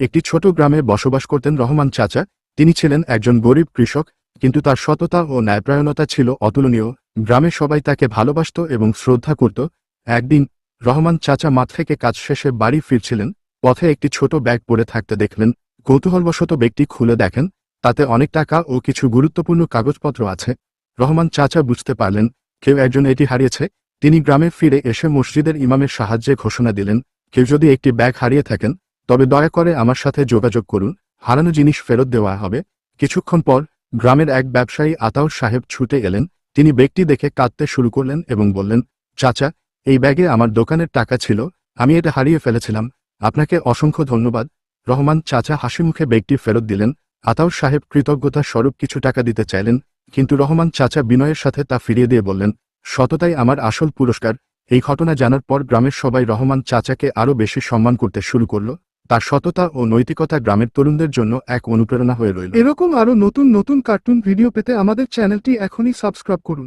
একটি ছোট গ্রামে বসবাস করতেন রহমান চাচা। তিনি ছিলেন একজন গরিব কৃষক, কিন্তু তার সততা ও ন্যায়প্রায়ণতা ছিল অতুলনীয়। গ্রামে সবাই তাকে ভালোবাসত এবং শ্রদ্ধা করত। একদিন রহমান চাচা মাঠ থেকে কাজ শেষে বাড়ি ফিরছিলেন। পথে একটি ছোট ব্যাগ পড়ে থাকতে দেখলেন, কৌতূহলবশত ব্যক্তি খুলে দেখেন, তাতে অনেক টাকা ও কিছু গুরুত্বপূর্ণ কাগজপত্র আছে। রহমান চাচা বুঝতে পারলেন, কেউ একজন এটি হারিয়েছে। তিনি গ্রামে ফিরে এসে মসজিদের ইমামের সাহায্যে ঘোষণা দিলেন, কেউ যদি একটি ব্যাগ হারিয়ে থাকেন তবে দয়া করে আমার সাথে যোগাযোগ করুন। হারানো জিনিস ফেরত দেওয়া হবে। কিছুক্ষণ পর গ্রামের এক ব্যবসায়ী আতাউর সাহেব ছুটে এলেন। তিনি ব্যক্তি দেখে কাঁদতে শুরু করলেন এবং বললেন, চাচা, এই ব্যাগে আমার দোকানের টাকা ছিল। আমি এটা হারিয়ে ফেলেছিলাম। আপনাকে অসংখ্য ধন্যবাদ। রহমান চাচা হাসিমুখে ব্যাগটি ফেরত দিলেন। আতাউর সাহেব কৃতজ্ঞতা স্বরূপ কিছু টাকা দিতে চাইলেন, কিন্তু রহমান চাচা বিনয়ের সাথে তা ফিরিয়ে দিয়ে বললেন, সততাই আমার আসল পুরস্কার। এই ঘটনা জানার পর গ্রামের সবাই রহমান চাচাকে আরও বেশি সম্মান করতে শুরু করল। তার সততা ও নৈতিকতা গ্রামের তরুণদের জন্য এক অনুপ্রেরণা হয়ে রইল। এরকম আরও নতুন নতুন কার্টুন ভিডিও পেতে আমাদের চ্যানেলটি এখনই সাবস্ক্রাইব করুন।